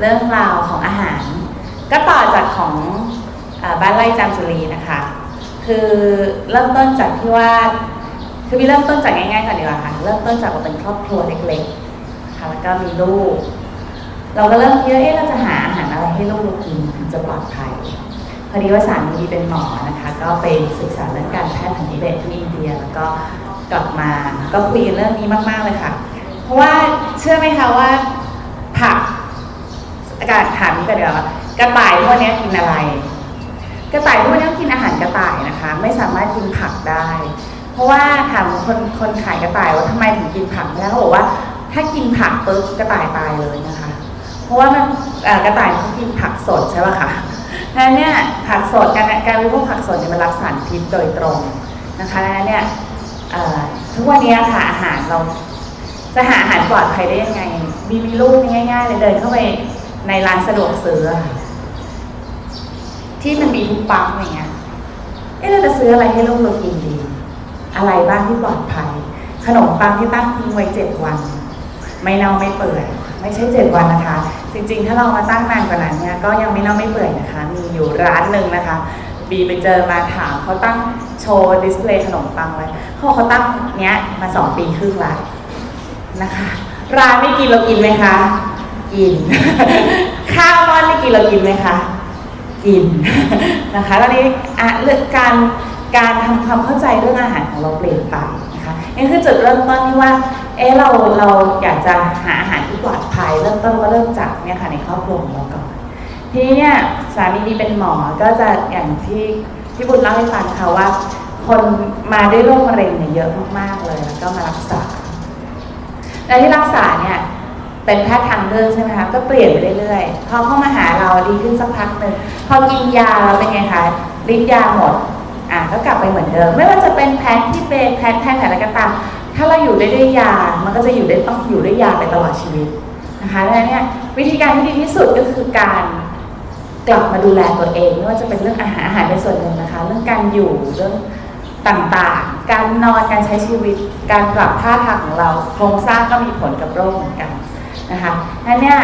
เรื่องราวของอาหาร ก็ต่อจากของอบ้านไร่จามจุรีนะคะ คือเริ่มต้นจากที่ว่าคือมีเริ่มต้นจากง่ายๆก่อนดีกว่าค่ะ เริ่มต้นจากเราเป็นครอบครัวเล็กๆนะคะแล้วก็มีลูก เราก็เริ่มคิดว่าเอ๊ะเราจะหาอาหารอะไรให้ลูกเรากินถึงจะปลอดภัยพอดีว่าสามีเป็นหมอนะคะ ก็ไปศึกษาเรื่องการแพทย์แผนทิเบตที่อินเดียแล้วก็กลับมาก็คุยเรื่องนี้มากๆเลยค่ะ เพราะว่าเชื่อไหมคะว่าผัก อากาศถามนี้ก็เดี๋ยวกระต่ายพวกนี้กินอะไร กระต่ายพวกนี้กินอาหารกระต่ายนะคะ ไม่สามารถกินผักได้ เพราะว่าถามคนคนขายกระต่ายว่าทำไมถึงกินผักไม่ได้เขาบอกว่า ถ้ากินผักปุ๊บกระต่ายตายเลยนะคะ เพราะว่ามันกระต่ายเขากินผักสดใช่ป่ะคะดังนั้นเนี่ยผักสดการการบริโภคผักสดเนี่ยมันรับสารพิษโดยตรงนะคะดังนั้นเนี่ยทุกวันนี้ค่ะอาหารเราจะหาอาหารปลอดภัยได้ยังไง มีมีลูกง่ายๆเลยเดินเข้าไป ในร้านสะดวกซื้อที่มันมีทุกปั๊มอย่างเงี้ยเอ๊ะเราจะซื้ออะไรให้ลูกเรากินดี อะไรบ้างที่ปลอดภัย ขนมปังที่ตั้งทิ้งไว้เจ็ดวัน ไม่เน่าไม่เปื่อยไม่ใช่เจ็ดวันนะคะ จริงๆ ถ้าเรามาตั้งนานกว่านั้นเนี่ยก็ยังไม่เน่าไม่เปื่อยนะคะ มีอยู่ร้านหนึ่งนะคะ บีไปเจอมาถามเขาตั้งโชว์ดิสเพลย์ขนมปังไว้เขาเขาตั้งเนี้ยมาสองปีครึ่งละนะคะ ร้านไม่กินเรากินไหมคะ กิน ข้าวมอนไม่กินเรากินไหมคะกินนะคะตอนนี้อะเรื่องการการทำความเข้าใจเรื่องอาหารของเราเปลี่ยนไปนะคะนี่คือจุดเริ่มต้นที่ว่าเออเราเราอยากจะหาอาหารที่ปลอดภัยเริ่มต้นก็เริ่มจากเนี่ยค่ะในครอบครัวของเราก่อนทีนี้เนี่ยสามีดีเป็นหมอก็จะอย่างที่ที่บุญเล่าให้ฟังค่ะว่า คนมาด้วยโรคมะเร็งเนี่ยเยอะมากๆเลยแล้วก็มารักษาและที่รักษาเนี่ย เป็นแพทย์ทางเลือกใช่ไหมคะก็เปลี่ยนไปเรื่อยๆพอเข้ามาหาเราดีขึ้นสักพักหนึ่งพอกินยาเราเป็นไงคะฤทธิ์ยาหมดอะก็กลับไปเหมือนเดิม ไม่ว่าจะเป็นแพทย์ที่เป็นแพทย์แพทย์แผนอะไรก็ตามถ้าเราอยู่ได้ด้วยยา มันก็จะอยู่ได้ต้องอยู่ด้วยยาไปตลอดชีวิตนะคะดังนั้นเนี่ยวิธีการที่ดีที่สุดก็คือการกลับมาดูแลตัวเองไม่ว่าจะเป็นเรื่องอาหารอาหารเป็นส่วนหนึ่งนะคะ เรื่องการอยู่เรื่องต่างๆ การนอนการใช้ชีวิต การปรับท่าทางของเราโครงสร้างก็มีผลกับโรคเหมือนกัน นะคะนั่นเนี่ย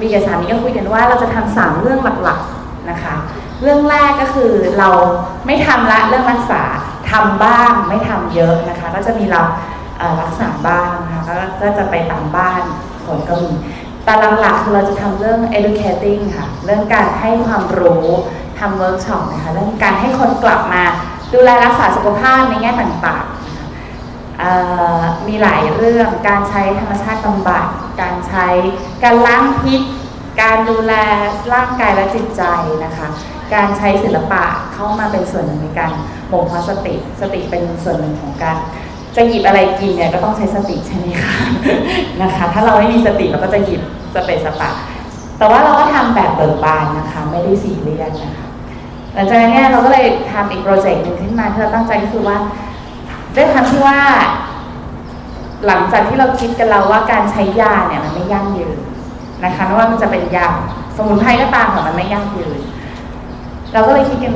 มีกับสามีก็คุยกันว่าเราจะทำสามเรื่องหลักๆนะคะ เรื่องแรกก็คือเราไม่ทำละเรื่องรักษาทำบ้างไม่ทำเยอะนะคะ ก็จะมีเรารักษาบ้างนะคะก็จะไปตามบ้านคนก็มีแต่หลักๆคือเราจะทำเรื่อง educating ค่ะ เรื่องการให้ความรู้ทำเวิร์กช็อปนะคะ เรื่องการให้คนกลับมาดูแลรักษาสุขภาพในแง่ต่างๆ มีหลายเรื่องการใช้ธรรมชาติบำบัด การใช้การล้างพิษ การดูแลร่างกายและจิตใจนะคะ การใช้ศิลปะเข้ามาเป็นส่วนหนึ่งในการบ่มเพาะสติ สติเป็นส่วนหนึ่งของการจะหยิบอะไรกินเนี่ยก็ต้องใช้สติใช่ไหมคะนะคะ ถ้าเราไม่มีสติเราก็จะหยิบสเปซสปะ แต่ว่าเราก็ทำแบบเบิกบานนะคะ ไม่ได้ซีเรียสนะคะหลังจากนั้นเนี่ยเราก็เลยทำอีกโปรเจกต์หนึ่งขึ้นมาที่เราตั้งใจก็คือว่า ด้วยความที่ว่า หลังจากที่เราคิดกันแล้วว่าการใช้ยาเนี่ยมันไม่ยั่งยืนนะคะไม่ว่ามันจะเป็นยาสมุนไพรก็ตามแต่มันไม่ยั่งยืน เราก็เลยคิดกัน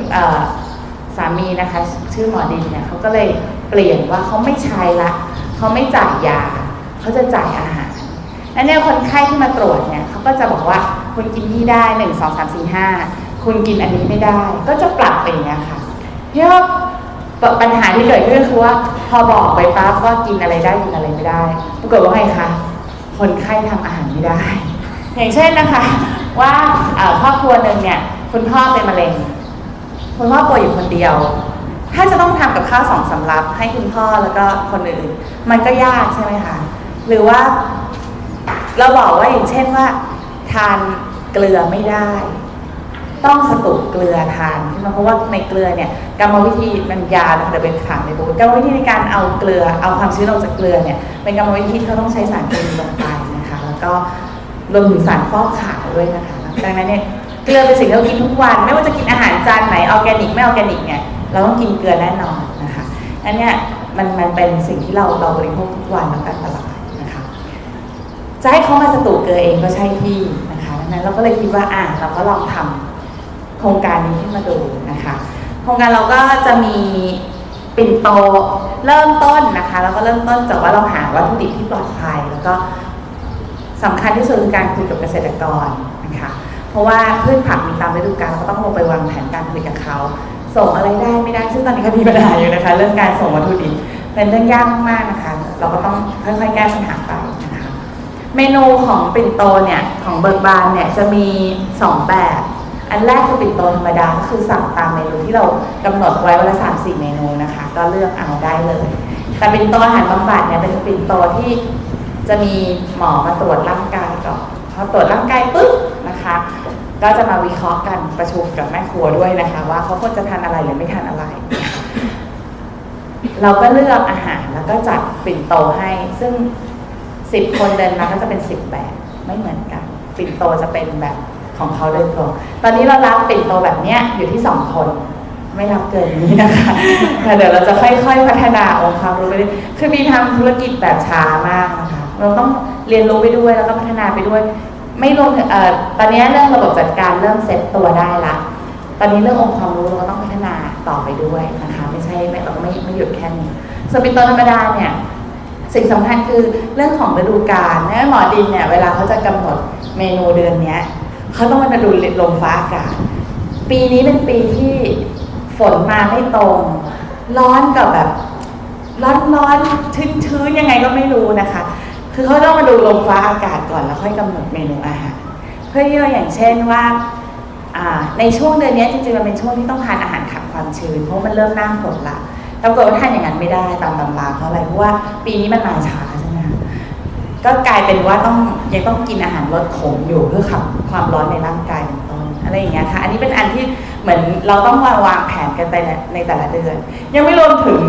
สามีนะคะ ชื่อหมอดินเนี่ยเขาก็เลยเปลี่ยนว่าเขาไม่ใช้ละเขาไม่จ่ายยาเขาจะจ่ายอาหารและเนี่ยคนไข้ที่มาตรวจเนี่ยเขาก็จะบอกว่าคุณกินนี่ได้หนึ่งสองสามสี่ห้าคุณกินอันนี้ไม่ได้ ก็จะปรับไปอย่างเงี้ยค่ะเพื่อ ปัญหาที่เกิดขึ้นคือว่าพอบอกไปปั๊บว่ากินอะไรได้กินอะไรไม่ได้ปรากฏว่าไงคะคนไข้ทำอาหารไม่ได้ อย่างเช่นนะคะ ว่าครอบครัวหนึ่งเนี่ยคุณพ่อเป็นมะเร็งคุณพ่อป่วยอยู่คนเดียว ถ้าจะต้องทำกับข้าวสองสำรับให้คุณพ่อแล้วก็คนอื่น มันก็ยากใช่ไหมคะหรือว่าเราบอกว่าอย่างเช่นว่า ทานเกลือไม่ได้ ต้องสตุกเกลือทานขึ้นมาเพราะว่าในเกลือเนี่ยกรรมวิธีมันยาวนะคะเป็นถามในบุ๊กรรมวิธีในการเอาเกลือเอาความชื้นออกจากเกลือเนี่ยเป็นกรรมวิธีที่เขาต้องใช้สารเคมีลงไปนะคะแล้วก็รวมถึงสารฟอกขาวด้วยนะคะดังนั้นเนี่ยเกลือเป็นสิ่งที่เรากินทุกวันไม่ว่าจะกินอาหารจานไหนออร์แกนิกไม่ออร์แกนิกเนี่ยเราต้องกินเกลือแน่นอนนะคะอันเนี้ยมันมันเป็นสิ่งที่เราเราบริโภคทุกวันแล้วก็อันตรายนะคะจะให้เขามาสตูเกลือเองก็ใช่ที่นะคะดังนั้นเราก็เลยคิดว่าอะเราก็ลองทำ โครงการนี้ขึ้นมาดูนะคะโครงการเราก็จะมีปิ่นโตเริ่มต้นนะคะ แล้วก็เริ่มต้นจากว่าเราหาวัตถุดิบที่ปลอดภัย แล้วก็สำคัญที่สุดคือการคุยกับเกษตรกรนะคะเพราะว่าพืชผักมีตามฤดูกาลเราก็ต้องลงไปวางแผนการผลิตกับเขาส่งอะไรได้ไม่ได้ซึ่งตอนนี้ก็มีปัญหาอยู่นะคะ เรื่องการส่งวัตถุดิบเป็นเรื่องยากมากๆนะคะ เราก็ต้องค่อยๆแก้ปัญหาไปนะคะ เมนูของปิ่นโตเนี่ยของเบิกบานเนี่ยจะมี 2 แบบ อันแรกคือปิ่นโตธรรมดาก็คือสั่งตามเมนูที่เรากำหนดไว้วันละสามสี่เมนูนะคะ ก็เลือกเอาได้เลย แต่ปิ่นโตอาหารบำบัดเนี่ยเป็นปิ่นโตที่จะมีหมอมาตรวจร่างกายก่อนพอตรวจร่างกายปุ๊บนะคะ ก็จะมาวิเคราะห์กันประชุมกับแม่ครัวด้วยนะคะ ว่าเขาควรจะทานอะไรหรือไม่ทานอะไร เราก็เลือกอาหารแล้วก็จัดปิ่นโตให้ ซึ่งสิบคนเดินมาก็จะเป็นสิบแบบไม่เหมือนกัน ปิ่นโตจะเป็นแบบ ของเขาโดยตรงตอนนี้เรารับปิ่นโตแบบเนี้ยอยู่ที่สองคน ไม่รับเกินนี้นะคะแต่เดี๋ยวเราจะค่อยๆพัฒนาองค์ความรู้ไปเรื่อยคือมีทำธุรกิจแบบช้ามากนะคะ เราต้องเรียนรู้ไปด้วยแล้วก็พัฒนาไปด้วย ไม่รวมเอ่อตอนนี้เรื่องระบบจัดการเริ่มเซ็ตตัวได้ละตอนนี้เรื่ององค์ความรู้เราก็ต้องพัฒนาต่อไปด้วยนะคะ ไม่ใช่ไม่เราไม่ไม่หยุดแค่นี้ส่วนเป็นตัวธรรมดาเนี่ยสิ่งสำคัญคือเรื่องของฤดูกาลนะหมอดินเนี่ยเวลาเขาจะกำหนดเมนูเดือนนี้ เขาต้องมาดูลมฟ้าอากาศ ปีนี้เป็นปีที่ฝนมาไม่ตรง ร้อนกับแบบ ร้อนร้อนชื้นชื้นยังไงก็ไม่รู้นะคะ คือเขาต้องมาดูลมฟ้าอากาศก่อนแล้วค่อยกำหนดเมนูอาหารเพื่อที่อย่างเช่นว่าในช่วงเดือนนี้จริงๆมันเป็นช่วงที่ต้องทานอาหารขับความชื้นเพราะมันเริ่มหน้าฝนละแต่ปรากฏว่าทานอย่างนั้นไม่ได้ตามตำราเพราะอะไรเพราะว่าปีนี้มันมาช้า ก็กลายเป็นว่าต้องยังต้องกินอาหารลดขมอยู่เพื่อขับความร้อนในร่างกายต้นอะไรอย่างเงี้ยค่ะ อันนี้เป็นอันที่เหมือนเราต้องมาวางแผนกันไปในแต่ละเดือน ยังไม่รวมถึง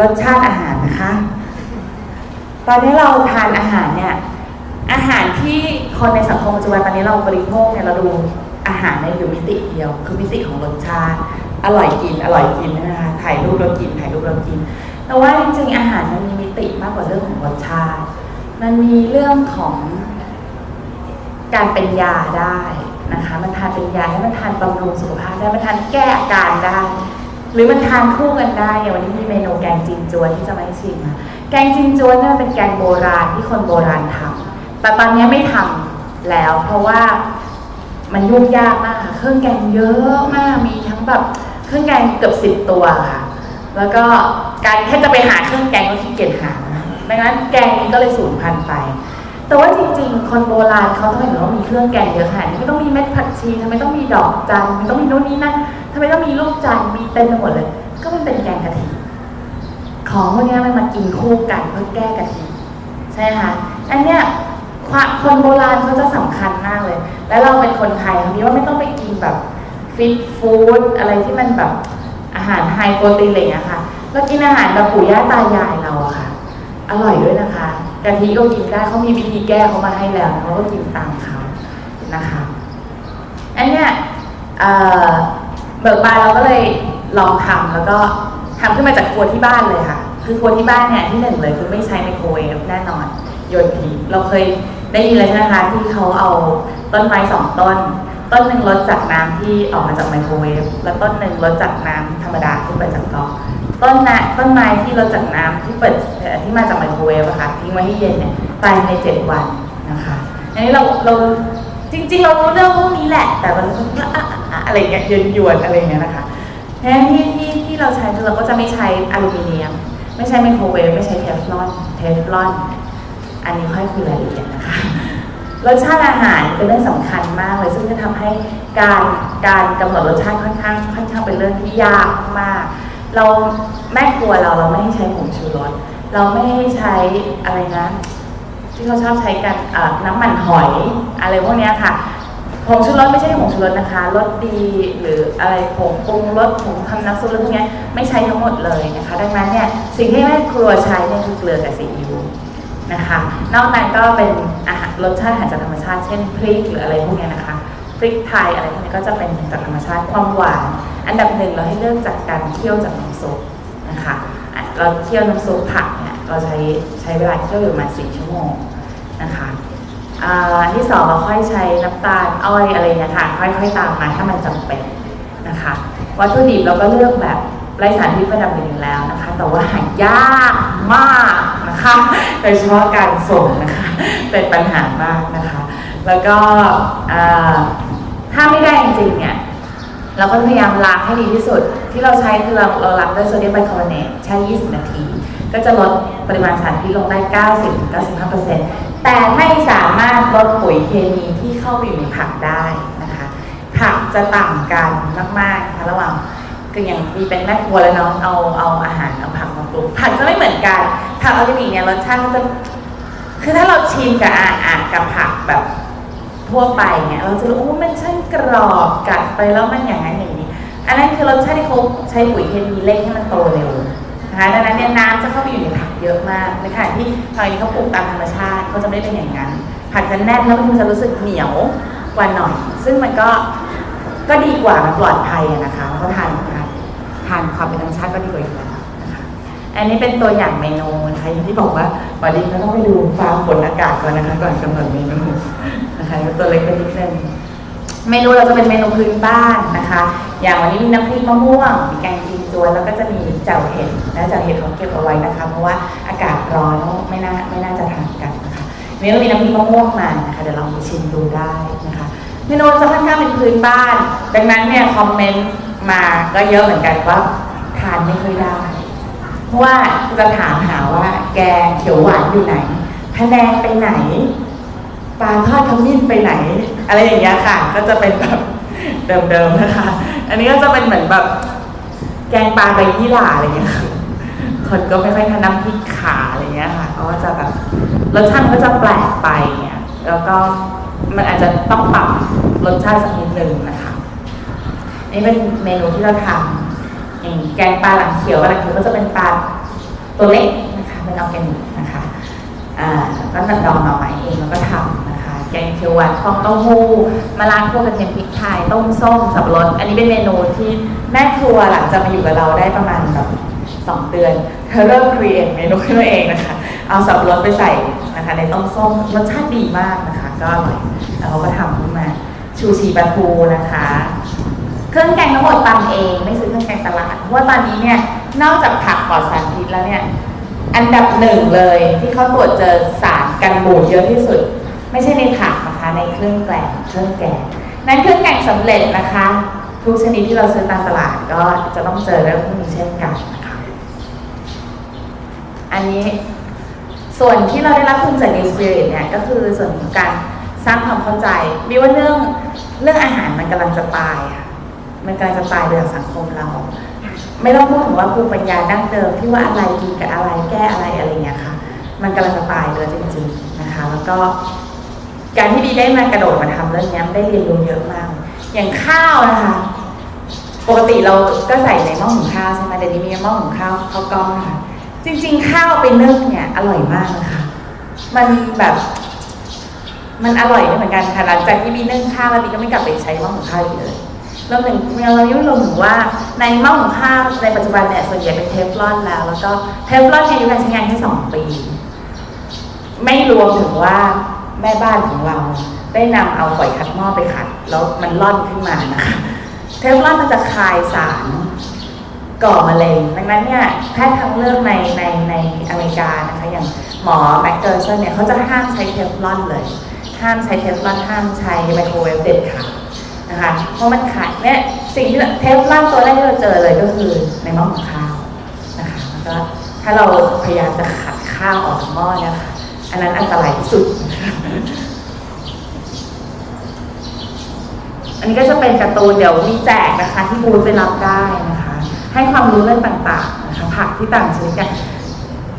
รสชาติอาหารนะคะ ตอนนี้เราทานอาหารเนี่ยอาหารที่คนในสังคมปัจจุบันตอนนี้เราบริโภคเนี่ยเราดูอาหารในอยู่มิติเดียว คือมิติของรสชาติ อร่อยกิน อร่อยกินนะคะถ่ายรูปเรากินถ่ายรูปเรากิน แต่ว่าจริงๆอาหารมันมีมิติมากกว่าเรื่องของรสชาติ มันมีเรื่องของการเป็นยาได้นะคะ มันทานเป็นยาให้มันทานบำรุงสุขภาพได้ มันทานแก้อาการได้ หรือมันทานคู่กันได้อย่างวันนี้มีเมนูแกงจีนจวนที่จะมาให้ชิมนะแกงจีนจวนเนี่ยมันเป็นแกงโบราณที่คนโบราณทำแต่ตอนนี้ไม่ทำแล้ว เพราะว่ามันยุ่งยากมากค่ะ เครื่องแกงเยอะมาก มีทั้งแบบเครื่องแกงเกือบสิบตัวค่ะ แล้วก็การแค่จะไปหาเครื่องแกงก็ขี้เกียจหา ดังนั้นแกงนี้ก็เลยสูญพันธุ์ไป แต่ว่าจริงๆ คนโบราณเขาทำไมถึงต้องมีเครื่องแกงเยอะขนาดนี้ไม่ต้องมีเม็ดผักชีทำไมต้องมีดอกจันทร์ไม่ต้องมีโน่นนี่นั่นทำไมต้องมีลูกจันทร์มีเต็มไปหมดเลย ก็มันเป็นแกงกะทิของพวกนี้มันมากินคู่กันเพื่อแก้กะทิใช่ไหมคะอันเนี้ยคนโบราณเขาจะสำคัญมากเลย แล้วเราเป็นคนไทยคราวนี้ว่าไม่ต้องไปกินแบบฟิตฟู้ดอะไรที่มันแบบอาหารไฮโปรตีนอะไรอย่างเงี้ยค่ะเรากินอาหารแบบปู่ย่าตายาย อร่อยด้วยนะคะกะทิก็กินได้เขามีวิธีแก้เขามาให้แล้วเขาก็กินตามเขานะคะอันเนี้ยเบิกบานเราก็เลยลองทำแล้วก็ทำขึ้นมาจากครัวที่บ้านเลยค่ะ คือครัวที่บ้านเนี่ยที่หนึ่งเลยคือไม่ใช้ไมโครเวฟแน่นอนโยนทิ้งเราเคยได้ยินเลยใช่ไหมคะที่เขาเอาต้นไม้สองต้น ต้นหนึ่งลดจากน้ำที่ออกมาจากไมโครเวฟแล้วต้นหนึ่งลดจากน้ำธรรมดาที่เปิดจากก๊อก ต้นนะต้นไม้ที่ลดจากน้ำที่เปิดที่มาจากไมโครเวฟอะค่ะทิ้งไว้ให้เย็นเนี่ยตายในเจ็ดวันนะคะอันนี้เราเราจริง ๆ เรารู้เรื่องพวกนี้แหละ แต่มันก็อะอะอะอะไรอย่างเงี้ยยวนอะไรเงี้ยนะคะแทนที่ที่ที่เราใช้คือเราก็จะไม่ใช้อลูมิเนียม ไม่ใช้ไมโครเวฟไม่ใช้เทฟลอนเทฟลอนอันนี้ค่อยคุยรายละเอียดนะคะรสชาติอาหารเป็นเรื่องสำคัญมากเลย ซึ่งจะทำให้การการกำหนดรสชาติค่อนข้างค่อนข้างเป็นเรื่องที่ยากมาก เราแม่ครัวเราเราไม่ให้ใช้ผงชูรสเราไม่ให้ใช้อะไรนะ ที่เขาชอบใช้กันน้ำมันหอยอะไรพวกเนี้ยค่ะผงชูรสไม่ใช่ผงชูรสนะคะรสดีหรืออะไรผงปรุงรสผงทำน้ำซุปอะไรพวกเนี้ยไม่ใช้ทั้งหมดเลยนะคะ ดังนั้นเนี่ยสิ่งที่แม่ครัวใช้เนี่ยคือเกลือกับซีอิ๊วนะคะ นอกนั้นก็เป็นอาหารรสชาติอาหารจากธรรมชาติเช่นพริกหรืออะไรพวกเนี้ยนะคะ ริกไทยอะไรพวกนี้ก็จะเป็นจากธรรมชาติความหวาน อันดับหนึ่งเราให้เริ่มจากการเคี่ยวจากน้ำซุปนะคะเราเคี่ยวน้ำซุปผักเนี่ยเราใช้ใช้เวลาเคี่ยวอยู่ประมาณสี่ชั่วโมงนะคะอ่าอันที่สองเราค่อยใช้น้ำตาลอ้อยอะไรเนี่ยค่ะค่อยๆตามมาถ้ามันจำเป็นนะคะวัตถุดิบเราก็เลือกแบบไร้สารพิษประดับดินอยู่แล้วนะคะ แต่ว่าหายากมากนะคะโดยเฉพาะการส่งนะคะเป็นปัญหามากนะคะ แล้วก็อ่า ถ้าไม่ได้จริงๆเนี่ยเราก็พยายามล้างให้ดีที่สุด ที่เราใช้คือเราเราล้างด้วยโซเดียมไบคาร์บอเนตใช้ 20 นาที ก็จะลดปริมาณสารพิษลงได้ 90-95%แต่ไม่สามารถลดปุ๋ยเคมีที่เข้าไปอยู่ในผักได้นะคะ ผักจะต่างกันมากๆนะคะระหว่างก็อย่างมีเป็นแม่ครัวแล้วน้องเอาเอาอาหารเอาผักมาปรุงผักจะไม่เหมือนกันผักออร์แกนิกเนี่ยรสชาติมันจะคือถ้าเราชิมกับอาหากับผักแบบ ทั่วไปเนี่ยเราจะรู้ว่ามันช่างกรอบกัดไปแล้วมันอย่างนั้นอย่างนี้ อันนั้นคือรสชาติที่เขาใช้ปุ๋ยเคมีเร่งให้มันโตเร็วนะคะดังนั้นเนี่ยน้ำจะเข้าไปอยู่ในผักเยอะมากในขณะที่ผักนี้เขาปลูกตามธรรมชาติเขาจะไม่เป็นอย่างนั้น ผักจะแน่นแล้วมันจะรู้สึกเหนียวกว่าหน่อย ซึ่งมันก็ก็ดีกว่ามันปลอดภัยนะคะแล้วก็ทานทานทานความเป็นธรรมชาติก็ดีกว่าอยู่แล้วนะคะอันนี้เป็นตัวอย่างเมนูนะคะอย่างที่บอกว่าวันนี้ก็ต้องไปดูฟ้าฝนอากาศก่อนนะคะ ก่อนกำหนดเมนู นะคะตัวเล็กไปนิดนึงเมนูเราจะเป็นเมนูพื้นบ้านนะคะ อย่างวันนี้มีน้ำพริกมะม่วงมีแกงจีนจวนแล้วก็จะมีแจ่วเห็ดและแจ่วเห็ดของเก็บเอาไว้นะคะ เพราะว่าอากาศร้อนไม่น่าไม่น่าจะทานกันนะคะวันนี้มีน้ำพริกมะม่วงมานะคะเดี๋ยวลองไปชิมดูได้นะคะเมนูจะค่อนข้างเป็นพื้นบ้าน ดังนั้นเนี่ยคอมเมนต์มาก็เยอะเหมือนกันว่าทานไม่ค่อยได้เพราะว่าจะถามหาว่าแกงเขียวหวานอยู่ไหนพะแนงไปไหน ปลาทอดขมิ้นไปไหน อะไรอย่างเงี้ยค่ะ ก็จะเป็นแบบเดิมๆนะคะ อันนี้ก็จะเป็นเหมือนแบบแกงปลาใบยี่หร่าอะไรเงี้ยคนก็ไม่ค่อยทานน้ำพริกขาอะไรเงี้ยค่ะเพราะว่าจะแบบรสชาติก็จะแปลกไปเนี่ยแล้วก็มันอาจจะต้องปรับรสชาติสักนิดนึงนะคะนี่เป็นเมนูที่เราทำแกงปลาหลังเขียวหลังเขียวก็จะเป็นปลาตัวเล็กนะคะเป็นออร์แกนิก ก็ตัดดองมาใหม่เองแล้วก็ทำนะคะแกงเขียวหวานฟองเต้าหู้มะระคั่วกระเทียมพริกไทยต้มส้มสับปะรดอันนี้เป็นเมนูที่แม่ครัวหลังจากมาอยู่กับเราได้ประมาณแบบสองเดือนเธอเริ่มครีเอทเมนูขึ้นมาเองนะคะ เอาสับปะรดไปใส่นะคะ ในต้มส้มรสชาติดีมากนะคะ ก็อร่อยแล้วเขาก็ทำขึ้นมาชูชีปลาทูนะคะเครื่องแกงทั้งหมดตำเองไม่ซื้อเครื่องแกงตลาดเพราะว่าตอนนี้เนี่ยนอกจากผักปลอดสารพิษแล้วเนี่ย อันดับหนึ่งเลยที่เขาตรวจเจอสารกันบูดเยอะที่สุด ไม่ใช่ในผักนะคะในเครื่องแกงเครื่องแกงนั้นเครื่องแกงสำเร็จนะคะ ทุกชนิดที่เราซื้อตามตลาดก็จะต้องเจอเรื่องพวกนี้เช่นกันนะคะอันนี้ส่วนที่เราได้รับทุนจาก New Spirit เนี่ยก็คือส่วนของการสร้างความเข้าใจมีว่าเรื่องเรื่องอาหารมันกำลังจะตายค่ะมันกำลังจะตายไปจากสังคมเรา ไม่ต้องพูดถึงว่าภูมิปัญญาดั้งเดิมที่ว่าอะไรกินกับอะไรแก้อะไรอะไรเงี้ยค่ะ มันกำลังจะตายเลยจริง ๆนะคะ แล้วก็การที่ดีได้มากระโดดมาทำเรื่องนี้ได้เรียนรู้เยอะมาก อย่างข้าวนะคะ ปกติเราก็ใส่ในหม้อหุงข้าวใช่ไหมเดี๋ยวนี้มีหม้อหุงข้าวข้าวกล้องค่ะ จริง ๆ ข้าวไปนึ่งเนี่ยอร่อยมากนะคะมันแบบ มันอร่อยเหมือนกันค่ะหลังจากที่มีนึ่งข้าวแล้วบีก็ไม่กลับไปใช้หม้อหุงข้าวอีกเลย รวมถึงเรายังไม่รวมถึงว่าในหม้อหุงข้าวในปัจจุบันเนี่ยส่วนใหญ่เป็นเทฟลอนแล้ว แล้วก็เทฟลอนเนี่ยอายุการใช้งานแค่สองปี ไม่รวมถึงว่าแม่บ้านของเราได้นำเอาฝอยขัดหม้อไปขัด แล้วมันร่อนขึ้นมานะคะเทฟลอนมันจะคายสารก่อมะเร็งดังนั้นเนี่ยแพทย์ทางเลือกในในในอเมริกานะคะอย่างหมอแม็กเกอร์เซนเนี่ยเขาจะห้ามใช้เทฟลอนเลย ห้ามใช้เทฟลอนห้ามใช้ไมโครเวฟเด็ดขาด นะคะ เพราะมันขาดเนี่ยสิ่งที่เทฟลอนตัวแรกที่เราเจอเลยก็คือในหม้อหุงข้าวนะคะแล้วก็ถ้าเราพยายามจะขัดข้าวออกจากหม้อเนี่ยค่ะอันนั้นอันตรายที่สุด อันนี้ก็จะเป็นการ์ตูนเดี๋ยวมีแจกนะคะ ที่บูธไปรับได้นะคะ ให้ความรู้เรื่องต่างๆนะคะผักที่ต่างชนิดกัน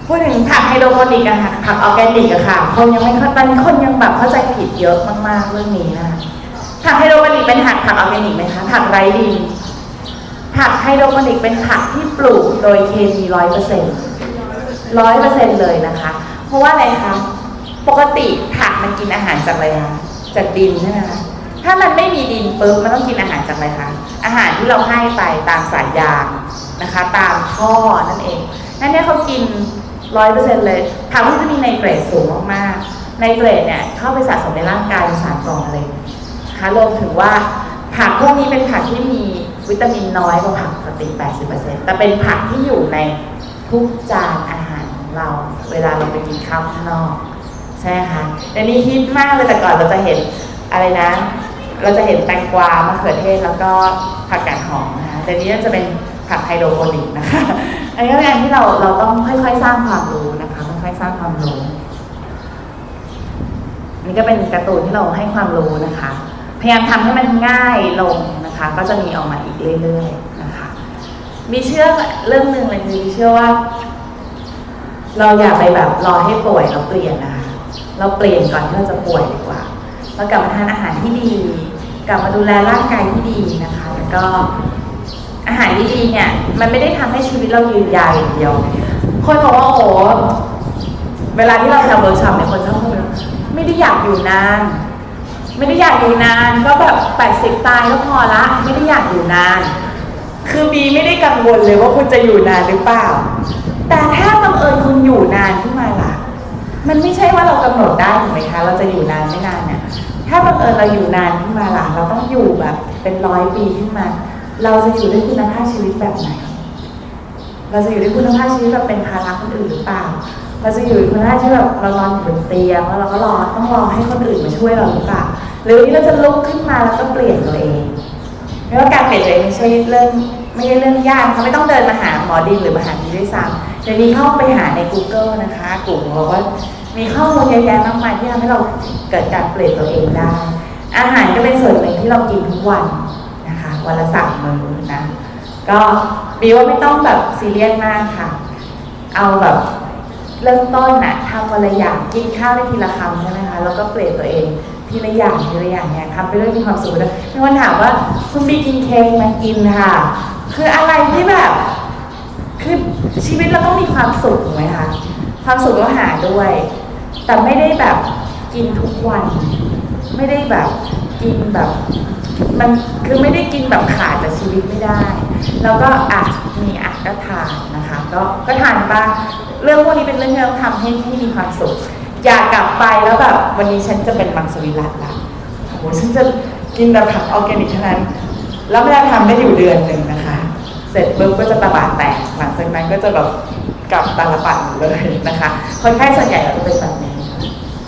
พูดถึงผักไฮโดรโปนิกอะค่ะผักออร์แกนิกอะค่ะ คนยังไม่เข้าตอนนี้คนยังแบบเข้าใจผิดเยอะมากๆเรื่องนี้นะคะ ผักไฮโดรโปนิกเป็นผักผักออร์แกนิกไหมคะผักไร้ดิน ผักไฮโดรโปนิกเป็นผักที่ปลูกโดยเคมีร้อยเปอร์เซ็นต์ร้อยเปอร์เซ็นต์เลยนะคะ เพราะว่าอะไรคะปกติผักมันกินอาหารจากอะไรคะจากดินใช่ไหมคะถ้ามันไม่มีดินปุ๊บมันต้องกินอาหารจากอะไรคะอาหารที่เราให้ไปตามสายยางนะคะ ตามท่อนั่นเองนั่นเนี่ยเขากินร้อยเปอร์เซ็นต์เลยผักที่จะมีไนเตรตสูงมากๆไนเตรตเนี่ยเข้าไปสะสมในร่างกายเป็นสารก่อมะเร็ง นะคะรวมถึงว่าผักพวกนี้เป็นผักที่มีวิตามินน้อยกว่าผักปกติ 80%แต่เป็นผักที่อยู่ในทุกจานอาหารของเรา เวลาเราไปกินข้าวข้างนอก ใช่ไหมคะเดี๋ยวนี้ฮิตมากเลยแต่ก่อนเราจะเห็นอะไรนะ เราจะเห็นแตงกวามะเขือเทศแล้วก็ผักกาดหอมนะคะแต่นี้จะเป็นผักไฮโดรโปนิกนะคะ อันนี้ก็เป็นอันที่เราเราต้องค่อยๆ สร้างความรู้นะคะค่อยๆสร้างความรู้นี่ก็เป็นการ์ตูนที่เราให้ความรู้นะคะ พยายามทำให้มันง่ายลงนะคะ ก็จะมีออกมาอีกเรื่อยๆนะคะ มีเชื่อเรื่องหนึ่งเลยคือมีเชื่อว่า เราอย่าไปแบบรอให้ป่วยเราเปลี่ยนนะคะ เราเปลี่ยนก่อนที่เราจะป่วยดีกว่าเรากลับมาทานอาหารที่ดี กลับมาดูแลร่างกายที่ดีนะคะ แล้วก็อาหารที่ดีเนี่ย มันไม่ได้ทำให้ชีวิตเรายืนยาวอย่างเดียว คนบอกว่าโอ้เวลาที่เราทำเวิร์กช็อปเนี่ยคนชอบพูดว่าไม่ได้อยากอยู่นาน ไม่ได้อยากอยู่นานก็แบบแปดสิบตายก็พอละ ไม่ได้อยากอยู่นาน คือบีไม่ได้กังวลเลยว่าคุณจะอยู่นานหรือเปล่า แต่ถ้าบังเอิญคุณอยู่นานขึ้นมาล่ะ มันไม่ใช่ว่าเรากำหนดได้ถูกไหมคะ เราจะอยู่นานไม่นานเนี่ย ถ้าบังเอิญเราอยู่นานขึ้นมาล่ะ เราต้องอยู่แบบ เป็นร้อยปีขึ้นมา เราจะอยู่ด้วยคุณภาพชีวิตแบบไหน เราจะอยู่ด้วยคุณภาพชีวิตแบบเป็นภาระคนอื่นหรือเปล่าเราจะอยู่ด้วยคุณภาพชีวิตแบบเรานอนอยู่บนเตียงแล้วเราก็รอต้องรอให้คนอื่นมาช่วยเราหรือเปล่า หรือวันนี้เราจะลุกขึ้นมาแล้วก็เปลี่ยนตัวเองไม่ว่าการเปลี่ยนตัวเองไม่ใช่เรื่องไม่ใช่เรื่องยากเขาไม่ต้องเดินมาหาหมอดินหรือมาหาดีด้วยซ้ำเดี๋ยวนี้เข้าไปหาใน Google นะคะกลุ่มเราก็มีข้อมูลเยอะแยะมากมายที่ทำให้เราเกิดการเปลี่ยนตัวเองได้ อาหารก็เป็นส่วนหนึ่งที่เรากินทุกวันนะคะวันละสามมื้อนะก็บีว่าไม่ต้องแบบซีเรียสมากค่ะ เอาแบบเริ่มต้นนะทำวันละอย่างกินข้าวได้ทีละคำใช่ไหมคะแล้วก็เปลี่ยนตัวเอง ทีละอย่างทีละอย่างเนี่ยทำไปเรื่อยมีความสุขด้วมีคนถามว่าคุณบีกินเค้กไหมากินค่ะ คืออะไรที่แบบคือชีวิตเราต้องมีความสุขไหมคะความสุขเราหาด้วย แต่ไม่ได้แบบกินทุกวัน ไม่ได้แบบกินแบบ มันคือไม่ได้กินแบบขาดจากชีวิตไม่ได้ แล้วก็อะมีอะก็ทานนะคะ ก็ก็ทานบ้างเรื่องพวกนี้เป็นเรื่องที่เราทำให้ที่มีความสุข อย่ากลับไปแล้วแบบวันนี้ฉันจะเป็นมังสวิรัตละโอ้โหฉันจะกินแบบผักออร์แกนิกเท่านั้น แล้วไม่ได้ทำได้อยู่เดือนหนึ่งนะคะ เสร็จปุ๊บก็จะตะบาดแตก หลังจากนั้นก็จะแบบกลับตาลปัดหมดเลยนะคะ คนไข้ส่วนใหญ่เราจะเป็นแบบนี้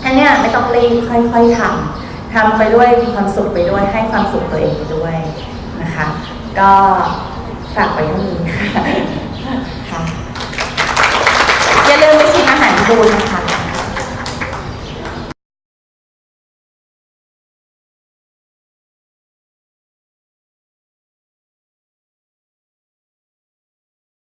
อันเนี้ยไม่ต้องรีบค่อยๆทำทำไปด้วยมีความสุขไปด้วยให้ความสุขตัวเองไปด้วยนะคะ ก็ฝากไปเท่านี้ค่ะค่ะอย่าลืมไปชิมอาหารบูนนะคะ